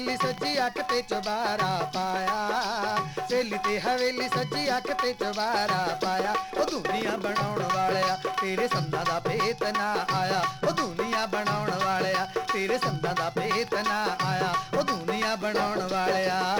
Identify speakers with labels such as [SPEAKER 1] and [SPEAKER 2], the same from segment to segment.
[SPEAKER 1] ਸੇਲੀ ਹਵੇਲੀ ਸੱਜੀ ਅੱਖ ਤੇ ਚੁਬਾਰਾ ਪਾਇਆ। ਸੇਲੀ ਤੇ ਹਵੇਲੀ ਸੱਚੀ ਅੱਖ ਤੇ ਚੁਬਾਰਾ ਪਾਇਆ। ਉਹ ਦੁਨੀਆ ਬਣਾਉਣ ਵਾਲਿਆ, ਤੇਰੇ ਸੰਦਾਂ ਦਾ ਭੇਤ ਨਾ ਆਇਆ। ਉਹ ਦੁਨੀਆ ਬਣਾਉਣ ਵਾਲਿਆ, ਤੇਰੇ ਸੰਦਾਂ ਦਾ ਭੇਤ ਨਾ ਆਇਆ। ਉਹ ਦੁਨੀਆ ਬਣਾਉਣ ਵਾਲਿਆ।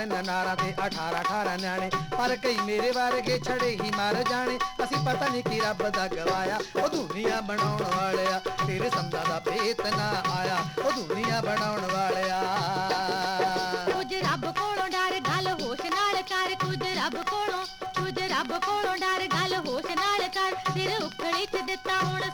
[SPEAKER 1] ਤਿੰਨ ਤਿੰਨ ਨਾਰਾਂ ਤੇ 18 18 ਨਿਆਣੇ ਪਰ ਕਈ ਮੇਰੇ ਵਰਗੇ ਛੜੇ ਹੀ ਮਰ ਜਾਣੇ ਅਸੀਂ ਪਤਾ ਨਹੀਂ ਕੀ ਰੱਬ ਦਾ ਗਵਾਇਆ ਉਹ ਦੁਨੀਆ ਬਣਾਉਣ ਵਾਲਿਆ ਤੇਰੇ ਸੰਦਾਂ ਦਾ ਭੇਤ ਨਾ ਆਇਆ ਉਹ ਦੁਨੀਆ ਬਣਾਉਣ ਵਾਲਿਆ
[SPEAKER 2] ਕੁਝ ਰੱਬ ਕੋਲੋਂ ਡਰ ਗੱਲ ਹੋਸ਼ ਨਾਲ ਕਰ ਕੁਝ ਰੱਬ ਕੋਲੋਂ ਕੁਝ ਰੱਬ ਕੋਲੋਂ ਡਰ ਗੱਲ ਹੋਸ਼ ਨਾਲ ਕਰ ਸਿਰ ਉਖੜੀ ਚ ਦਿੱਤਾ ਹੁਣ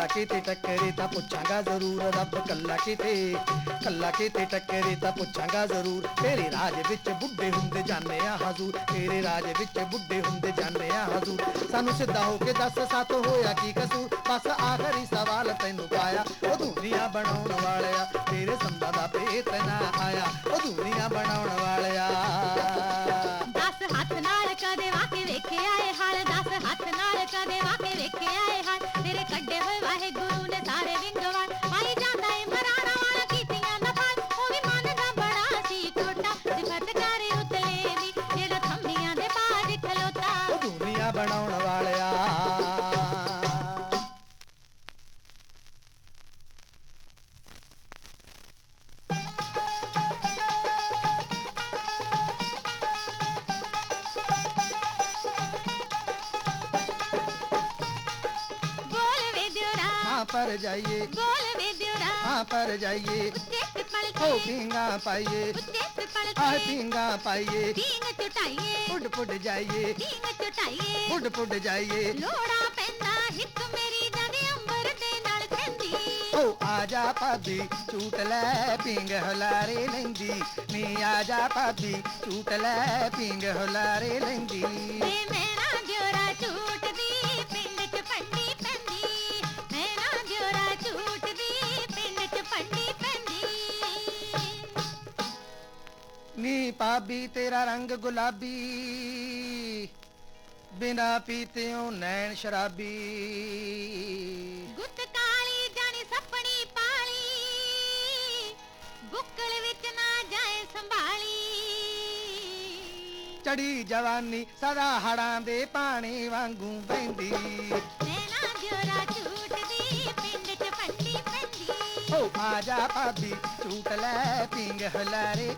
[SPEAKER 1] ਕੱਲਾ ਕਿਤੇ ਟੱਕਰੇ ਤਾਂ ਪੁੱਛਾਂਗਾ ਜ਼ਰੂਰ, ਰੱਬ ਕੱਲਾ ਕਿਤੇ ਕੱਲਾ ਕਿਤੇ ਟੱਕਰੇ ਤਾਂ ਪੁੱਛਾਂਗਾ ਜ਼ਰੂਰ। ਤੇਰੇ ਰਾਜ ਵਿੱਚ ਬੁੱਢੇ ਹੁੰਦੇ ਜਾਣੇ ਆ ਹਜ਼ੂਰ, ਤੇਰੇ ਰਾਜ ਵਿੱਚ ਬੁੱਢੇ ਹੁੰਦੇ ਜਾਂਦੇ ਆ ਹਜ਼ੂਰ। ਸਾਨੂੰ ਸਿੱਧਾ ਹੋ ਕੇ ਦੱਸ, ਸੱਤ ਹੋਇਆ ਕੀ ਕਸੂਰ? ਬਸ ਆਖਰੀ ਸਵਾਲ ਤੈਨੂੰ ਪਾਇਆ, ਉਹ ਦੁਨੀਆ ਬਣਾਉਣ ਵਾਲਿਆ, ਤੇਰੇ ਸੰਦਾਂ ਦਾ ਭੇਤ ਨਾ ਆਇਆ, ਉਹ ਦੁਨੀਆ ਬਣਾਉਣ ਵਾਲਿਆ।
[SPEAKER 2] पर
[SPEAKER 1] जाइए।
[SPEAKER 2] हाँ
[SPEAKER 1] पर जाइए।
[SPEAKER 2] ओ पिंगा
[SPEAKER 1] पाइए। आ पिंगा
[SPEAKER 2] पाइए। फुट
[SPEAKER 1] फुट जाइए। फुट
[SPEAKER 2] फुट जाइए। आजा पाबी चूट लै पिंग हलारे लेंदी।
[SPEAKER 1] नी आजा पाबी चूट लै पिंग हलारे लेंदी। मेरा ਨੀ ਭਾਬੀ ਤੇਰਾ ਰੰਗ ਗੁਲਾਬੀ। ਬਿਨਾ ਪੀਤਿਓ ਨੈਣ ਸ਼ਰਾਬੀ।
[SPEAKER 2] ਗੁੱਤ ਕਾਲੀ ਜਾਣੀ ਸੱਪਣੀ ਪਾਲੀ। ਬੁੱਕਲ ਵਿੱਚ ਨਾ ਜਾਏ ਸੰਭਾਲੀ।
[SPEAKER 1] ਚੜੀ ਜਵਾਨੀ ਸਦਾ ਹੜਾਂ ਦੇ ਪਾਣੀ ਵਾਂਗੂ ਬਹਿੰਦੀ।
[SPEAKER 2] ਨੈਣਾ ਦਿਉਰਾ ਝੂਟਦੀ ਪਿੰਡ ਚ ਪੰਡੀ ਪੈਂਦੀ
[SPEAKER 1] ਓ ਆ ਜਾ ਭਾਬੀ ਝੂਟ ਲੈ ਪਿੰਗ ਹੁਲਾਰੇ।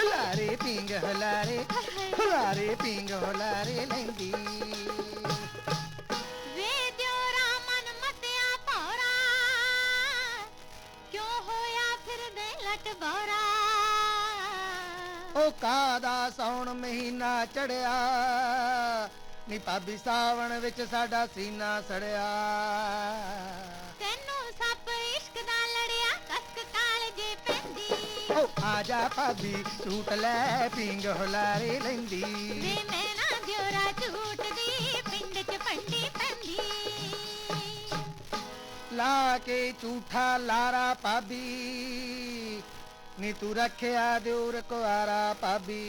[SPEAKER 1] ਹੁਲਾਰੇ ਪਿੰਗ ਹੁਲਾਰੇ ਹੁਲਾਰੇ ਪਿੰਗ ਹੁਲਾਰੇ ਲੈਂਦੀ।
[SPEAKER 2] ਵੇ ਦਿਉਰਾ ਮਨ ਮਤਿਆ ਭੌਰਾ ਕਿਉਂ ਹੋਇਆ ਫਿਰਦੇ ਲਟ ਬੋਰਾ?
[SPEAKER 1] ਓ ਕਾਦਾ ਸੌਣ ਮਹੀਨਾ ਚੜਿਆ? ਨੀ ਭਾਬੀ ਸਾਵਣ ਵਿੱਚ ਸਾਡਾ ਸੀਨਾ ਸੜਿਆ।
[SPEAKER 2] आजा पाबी टूटल पिंग होलारी लेंदी। वे
[SPEAKER 1] मैना जोरा टूट गई पिंड च पंडी पंडी ला के चूठा
[SPEAKER 2] लारा पाबी नी तू रखे आ दूर कुआरा पाबी।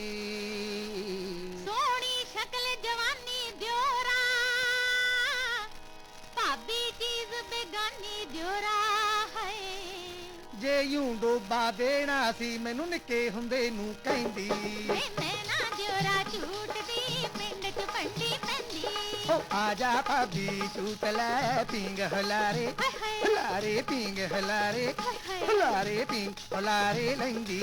[SPEAKER 1] ਜੇ ਯੂੰ ਡੋਬਾ ਦੇਣਾ ਸੀ ਮੈਨੂੰ ਨਿੱਕੇ ਹੁੰਦੇ ਨੂੰ ਕਹਿੰਦੀ
[SPEAKER 2] ਵੇ ਮੈਨਾ ਦਿਉਰਾ ਝੂਟਦੀ ਪਿੰਡ ਚ ਪੰਡੀ ਪੈਂਦੀ
[SPEAKER 1] ਓ ਆ ਜਾ ਭਾਬੀ ਝੂਟ ਲੈ ਪਿੰਗ ਹੁਲਾਰੇ
[SPEAKER 2] ਹਾਏ ਹਾਏ
[SPEAKER 1] ਹੁਲਾਰੇ ਪਿੰਗ ਹੁਲਾਰੇ
[SPEAKER 2] ਹਾਏ ਹਾਏ
[SPEAKER 1] ਹੁਲਾਰੇ ਪਿੰਗ ਹੁਲਾਰੇ ਲੈਂਦੀ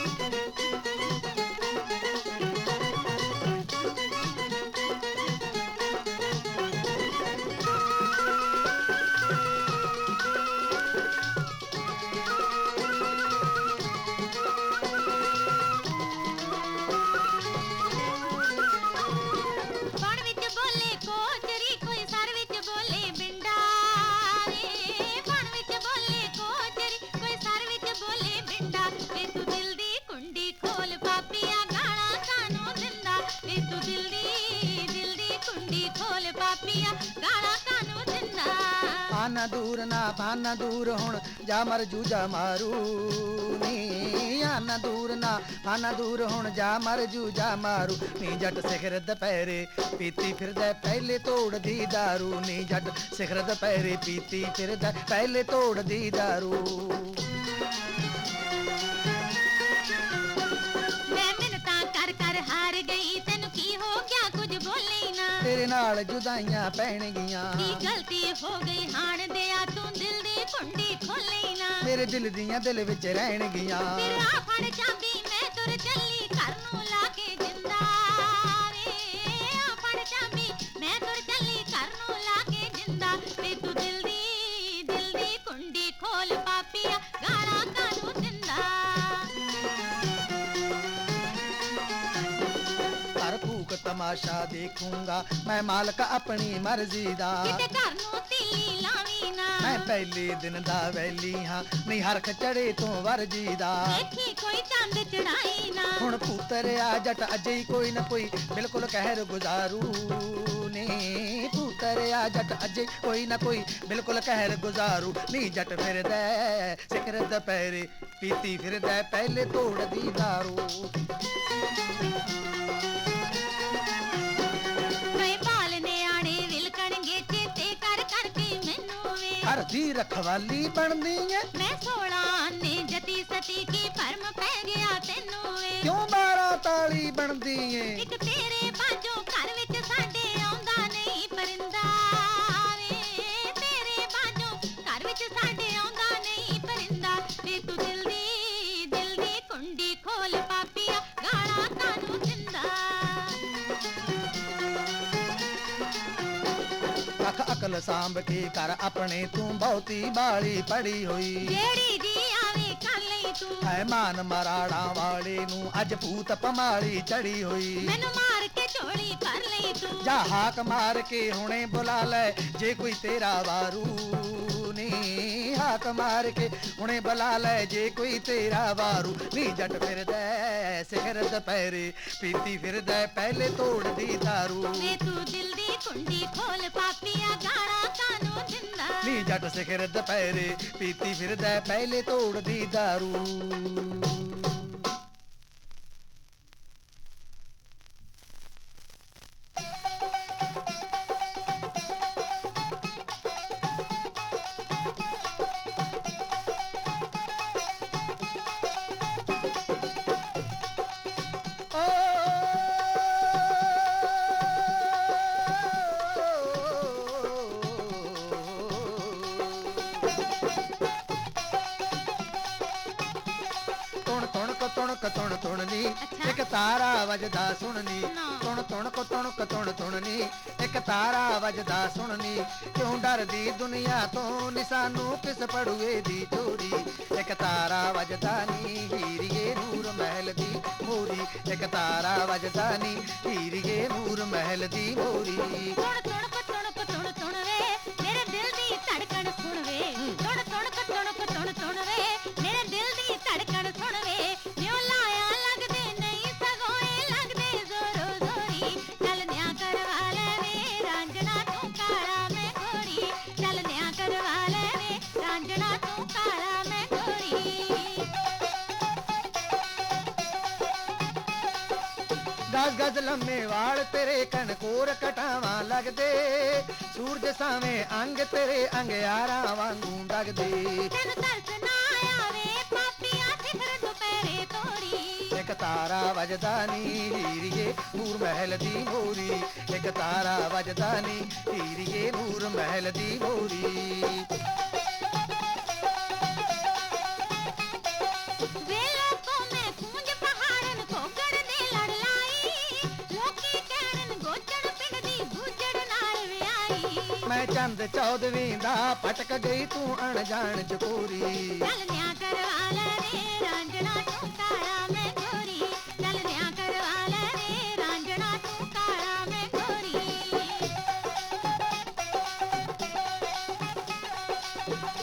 [SPEAKER 2] भाना
[SPEAKER 1] दूर, ना भाना दूर हो जा मर जूजा मारू नी। आना दूर, ना भाना दूर हूँ जा मर जूजा मारू नी। जट सिखरद पैरे पीती फिर पहले तोड़ दी दारू
[SPEAKER 2] नी। जट सिखरद पैरे पीती फिर पहले तोड़ दी
[SPEAKER 1] दारू। ਨਾਲ ਜੁਦਾਈਆਂ ਪੈਣਗੀਆਂ
[SPEAKER 2] ਕੀ ਗਲਤੀ ਹੋ ਗਈ ਹਾਣ ਦਿਆ ਤੂੰ ਦਿਲ ਦੀ ਕੁੰਡੀ ਖੋਲੇ ਨਾ
[SPEAKER 1] ਮੇਰੇ ਦਿਲ ਦੀਆਂ ਦਿਲ ਵਿੱਚ ਰਹਿਣਗੀਆਂ
[SPEAKER 2] ਫਿਰ ਆ ਫੜ ਚਾਬੀ आशा देखूँगा। मैं मालक अपनी
[SPEAKER 1] मर्ज़ी दा। मैं पहले दिन दा वैली हाँ नहीं हरख चढ़े तो
[SPEAKER 2] वर्जी दा। कोई चंद चढ़ाई
[SPEAKER 1] ना। हुन पुत्र आ जट अजय कोई ना कोई बिल्कुल कहर गुजारू पुत्र आ जट अजय कोई ना कोई बिल्कुल कहर गुजारू नी। जट फिर दे सिकरत पैरे पीती फिर दे पहले तोड़ दी दारू।
[SPEAKER 2] भी रखवाली बननी है। मैं सोला ने जती सती की परम पै गया तेनू क्यों बारा ताली
[SPEAKER 1] बनदी है? रख अकल सांभ की कर अपने तू बहुती बाली
[SPEAKER 2] पड़ी हुई। जेड़ी जी आवे काले
[SPEAKER 1] तू। है मान मराड़ा वाले नु अज भूत पमाड़ी चढ़ी
[SPEAKER 2] हुई। मैनू मार के चोली कर ले
[SPEAKER 1] तू। जा हाक मार के हुने बुला ले जे कोई तेरा वारू। छात मार के उन्हें बला ले जे कोई तेरा वारू। नी जट फिर दे सिखर दोपहरे पीती फिर पहले तोड़ दी दारू।
[SPEAKER 2] वे तू दिल दी कुंडी खोल पापिया गाड़ा कानो ज़िंदा।
[SPEAKER 1] नी जट सिखर दोपहरे पीती फिर पहले तोड़ दी दारू।
[SPEAKER 2] तुणक तुण तुणनी एक तारा वजदा सुननी तुण तुणक तुणक तुण तुणनी एक तारा वजदा सुननी क्यों डर दी दुनिया तो निशानू किस पड़ुए दी चोरी एक तारा वजदा नी हीरिए नूर महल दी मोरी एक तारा वजदानी हीरिए नूर महल दी मोरी
[SPEAKER 1] ਦਸ ਗਜ਼ ਲੰਮੇ ਵਾਲ ਤੇਰੇ ਕਨਕੋਰ ਕਟਾਵਾਂ ਲੱਗਦੇ ਸੂਰਜ ਸਾਵੇਂ ਅੰਗ ਤੇਰੇ ਅੰਗਿਆਰਾਂ ਵਾਂਗੂ ਲੱਗਦੇ
[SPEAKER 2] ਤੈਨੂੰ ਤਰਸ ਨਾ ਆਵੇ ਪਾਪੀਆਂ ਸਿਖਰ ਦੁਪਹਿਰੇ ਤੋਰੀ
[SPEAKER 1] ਇੱਕ ਤਾਰਾ ਵਜਦਾ ਨੀ ਹੀਰੀਏ ਨੂਰ ਮਹਿਲ ਦੀ ਮੋਰੀ ਇੱਕ ਤਾਰਾ ਵਜਦਾ ਨੀ ਹੀਰੀਏ ਨੂਰ ਮਹਿਲ ਦੀ ਮੋਰੀ चंद चौदवी दा पटक गई तू अणजान चकोरी।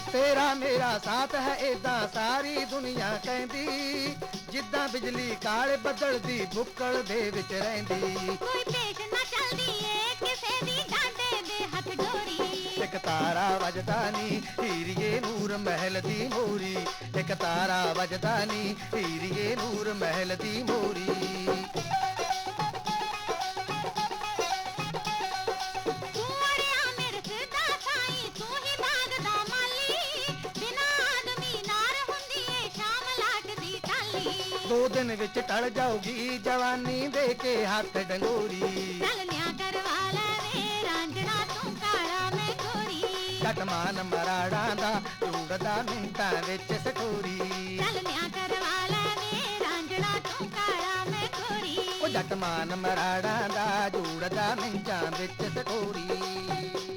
[SPEAKER 1] तेरा मेरा साथ है एदा सारी दुनिया कहती
[SPEAKER 2] जिदा बिजली काले बदल दी बुकल दे विच रहंदी तारा वजदानी हीरिए नूर महल दी मोरी। एक तारा वजदानी हीरिए
[SPEAKER 1] नूर महल दी मोरी। दो दिन विच टल जाओगी जवानी
[SPEAKER 2] दे के हाथ डंगोरी। चल न्या करवा ले वे ਗੋਰੀ
[SPEAKER 1] ਕਟਮਾਨ ਮਰਾੜਾਂ ਦਾ ਢੂੰਡਦਾ ਮਿੰਟਾਂ ਵਿੱਚ ਸਟੋਰੀ।
[SPEAKER 2] ਚੱਲ ਨਿਆ ਕਰਵਾ ਲੈ ਵੇ ਰਾਂਝਣਾ ਤੂੰ ਕਾਲਾ ਮੈਂ ਗੋਰੀ
[SPEAKER 1] ਉਹ ਜੱਟਮਾਨ ਮਰਾੜਾਂ ਦਾ ਜੂੜਦਾ ਮਿੰਟਾਂ ਵਿੱਚ ਸਟੋਰੀ।